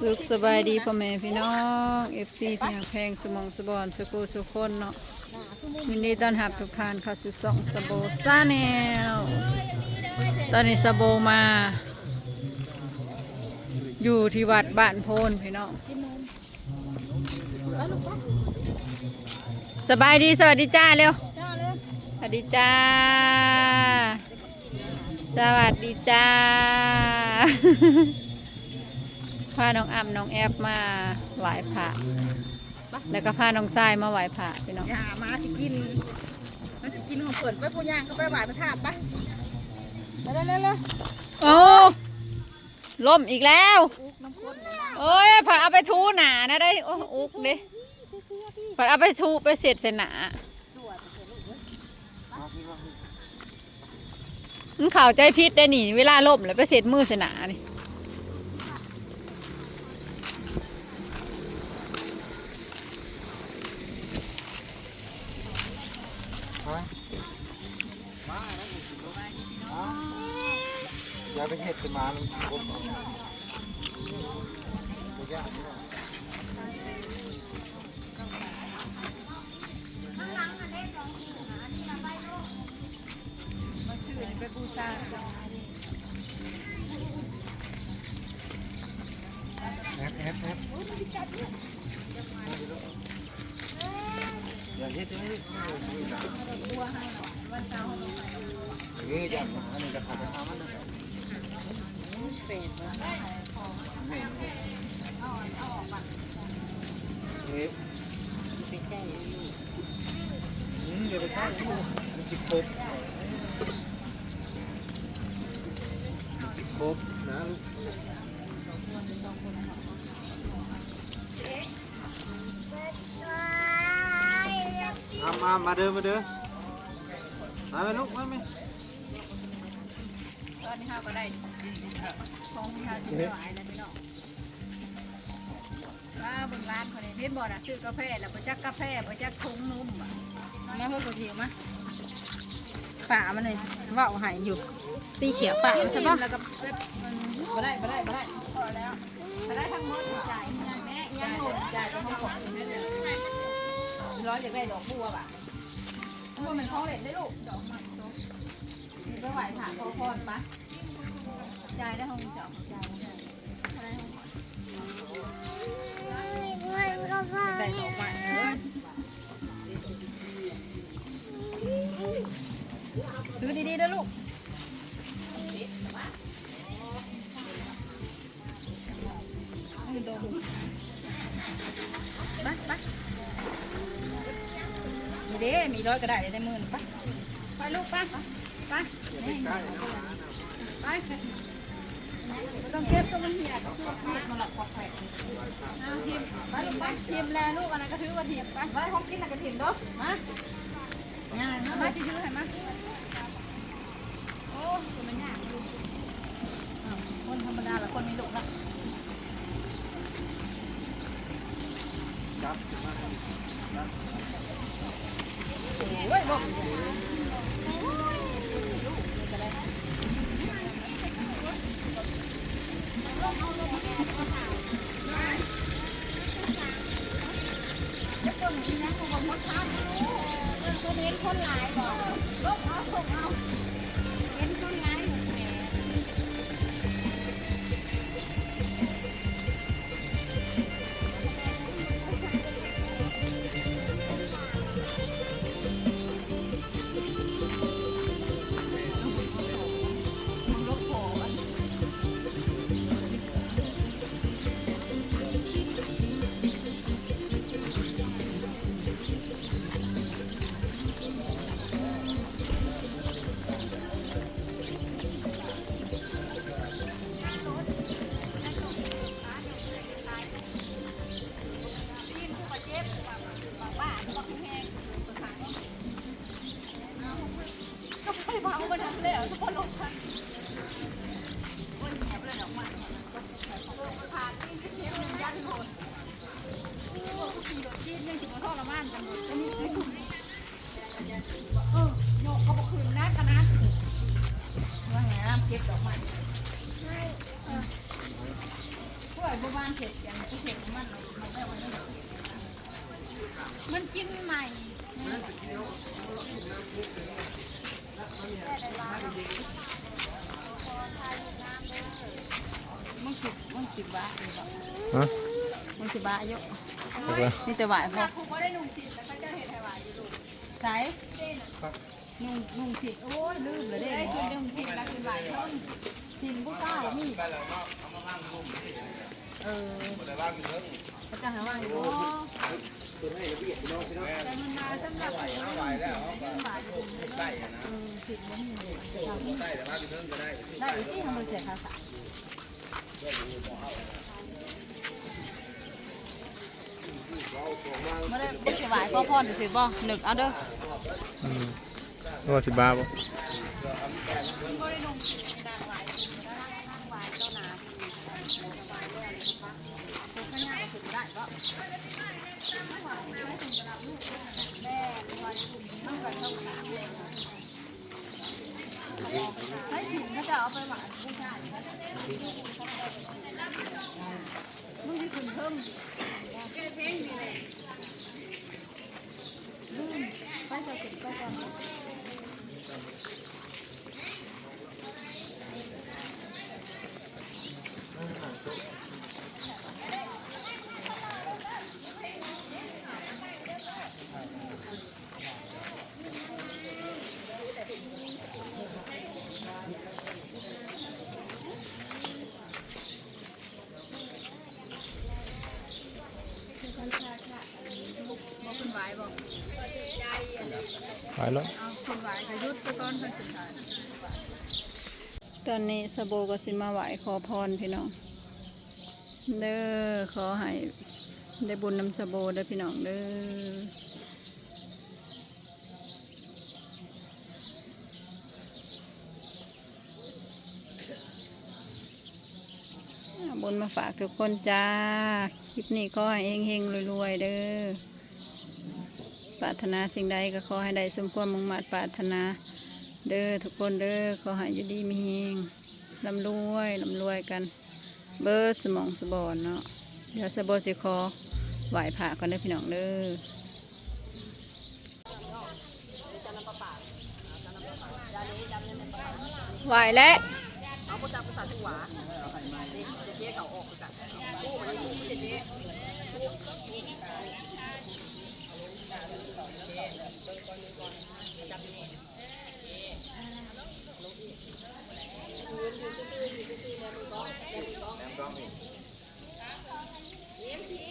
สุขสบายดีพ่อแม่พี่น้องเอฟซีที่หักแพงสมองสบอนสกูสุคนเนาะวินดีต้อนรับทุกท่านเข้าสู่สองสโบซาแนลตอนนี้สโบมา อยู่ที่วัดบ้านโพนพี่น้องสบายดีสวัสดีจ้าเร็วสวัสดีจ้า สวัสดีจ้าาน้องอ้ำน้องแอฟมาไหว้พระแล้วก็พาน้องทรายมาไหว้พระพี่น้องอย่ามาสิกินมาสิกินของเปิดไปผู้ย่างก็ไปไหว้พระธาตุปะไปเร็วเร็วเร็วโอ้ล่มอีกแล้วอุ๊กน้ำข้นโอ้ยผัดเอาไปทูหนานะได้โอ้อุกเด้ผัดเอาไปทูไปเสร็จเสร็จหนามันข่าวใจพิษได้หนิเวลาล่มแล้วไปเสร็จมือเสร็จหนานี่ อย่าไปเห็ดขึ้น มามันโคตรยากมาชื่อนี่ไปบูชาแอบแอบแอบอย่าเห็ดอย่างนี้เอออย่ามาอันนี้จะขาดทางมันนะ เป็ดเอ๊ะไปใกล้อืมเดี๋ยวไปข้างลูกมันจิบครบมันจิบครบนะลูกมามามาเด้อมาเด้อมาไหมลูกมาไหมต อนนี้ข้าวก็ได้ของข้าวสิบหลายแล้วพี่น้องว่าบนร้านเขาเนี่ยเห็นบ่อนะซื้อกาแฟแล้วบ่จักกาแฟบ่จักถุงนุ่มอะมาเพื่อกระเทียมมาป่ามันเลยว่าหายอยู่ ตีเขียวป่าใช่ปะแล้วก็เว็บมันมาได้มาได้มาได้พอแล้วถ้าได้ทั้งหมดจ่ายแม่เอียงหมดจ่ายไปทั้งหมดร้อยอยากได้ดอกบัวป่ะทั้งหมดมันของเล่นได้ลูกดอกมัน ไปไหวถามขอพรปะจ่ายได้ห้องจอกจ่ายได้ห้องได้ดอกไม้เออซื้อดีๆนะลูกไปไปมีเด้มีร้อยก็ได้ได้หมื่นไปไปลูกไป ไปไปไม่ต้องเก็บก็มันเหี่ยก็คือเหี่ยมาหลอกควักแขกเอาทีมไปลูกไปทีมแลลูกอันนั้นก็ถือว่าทีมไปไปห้องกินน่ะกระถิ่นเด้อมาง่ายมากมาที่ถือให้มาโอ้ตัวมันยากคนธรรมดาละคนมีลูกละจับโอ้ยบอก คนหลายบอก ม้ช่วยบ่ไหวบ้านเสร็จกันที่เสร็จมันมันได้วันนี้มันกินใหม่ มึงสิบมึงสิบบาทเลยบอกฮะมึงสิบบาทเยอะเดี๋ยวก่อนนี่แต่บาทพอผมก็ได้นุ่งสิแต่ก็จะเห็นไทยว่าอยู่ดูใส่นุ่งนุ่งผิดโอ้ยลืมเลยเด้ได้กินนุ่งสิแล้วกินหวานต้นผิดบุ้ก้ามีเออเขาจะหาว่าอยู่ แต่มันมาสำหรับผมเออผิดบุ้งได้อีกที่ทำบริเสียภาษาไม่ได้ไม่สบายก็พ่อหนึ่งสิบ่หนึ่งเอาเด้ออืมนึกว่าสิบบาทบ่ ให้ถิ่นเขาจะเอาไปหวานผู้ชายมึงที่คุณเพิ่มลืมไปจะติดไปก่อน บอกคุณไหวบอกไปแล้วเอาคุณไหวกระยุดไปก่อนเพิ่นสุดท้ายตอนนี้สโบก็สิมาไหวขอพรพี่น้อง เด้อขอให้ได้บุญนำสโบเด้อพี่น้องเด้อเอาบุ ญมาฝากทุกคนจ้า คลิปนี้ขอให้เฮงๆรวยๆเด้อปรารถนาสิ่งใดก็ขอให้ได้สมความมุ่งมั่นปรารถนา เด้อทุกคนเด้อขอให้อยู่ดีมีเฮงลำรวยลำรวยกัน เบิร์ดสมองสบอนเนาะเดี๋ยวสะบอสิคอไหวผ่าก่อนเด้อพี่น้องเด้อไหวแล้วอ่ เขาออกจากกู้มันกู้มันจะเยอะยิ้มที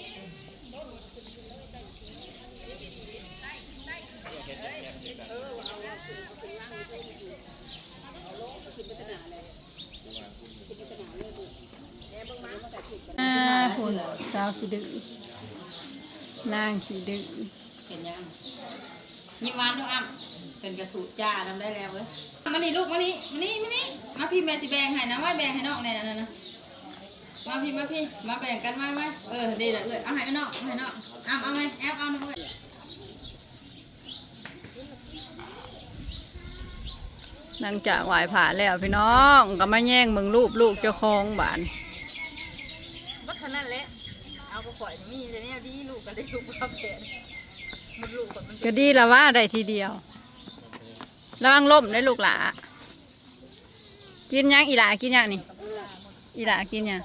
าคุณสาวขี้ดื้อนางขี้ดื้อเห็นยังยิ้มหวานลูกอ้ำเป็นกระถูจ้าทำได้แล้วเว้ยมานี่ลูกมานี่มานี่มานี่มาพี่แม่สิแบ่งให้นะว่าแบ่งให้น้องแน่นะนะมาพี่มาพี่มาแบ่งกันมาไหมเออดีละเอ้ยเอาให้น้องเอาให้น้องอ้ำเอาไหมแอปเอาหน่อยหลังจากไหวผ่าแล้วพี่น้องก็มาแย่งมึงรูปลูกเจ้าของบ้านานั้นแหละเอาก็ปล่อยมีแต่เนี่ยดีลูกก็ได้ลูกรับแทนมันลูกคนมันก็ดีละว่าได้ทีเดียวระวังล่มได้ลูกหลากินยังอีหลากินยังนี่อีหลากินยัง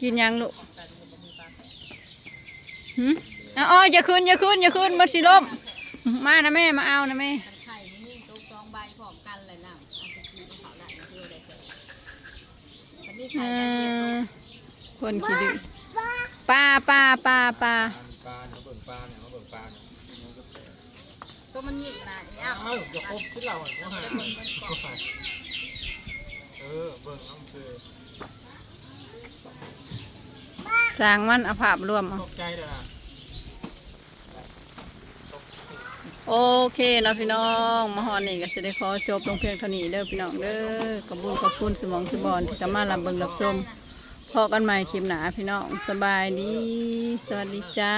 กินยังลูกหืมเอาอ้ออย่าคืนอย่าคืนอย่าคืนมันสิล่มมานะแม่มาเอานะแม่ไข่นี่ตุ๊กสองใบพร้อมกันเลยนะเอาไปกินเขาได้คือได้เสร็จวันนี้เอไข่ได้เดียวอ คนขี้ดื้อปลาปลาปลาปลาปลาเนี่ยเบิ่งปลาเนี่ยมาเบิ่งปลาเนี่ยตัวมันหยิบนะเนี่ยเอ้าอย่าคบที่เราอะว่าหาเออเบิ่งน้องคือสร้างมันเอาภาพรวมเอาตกใจเลยนะโอเคเนาะพี่น้องมาฮอนนี่ก็จะได้ขอจบลงเพียงเท่านี้เด้อพี่น้องเด้อขอบคุญขอบคุณสมองสบอนที่กำมารับเบิ่งรับชม พอกันใหม่คลิปหนาพี่น้องสบายดี สวัสดีจ้า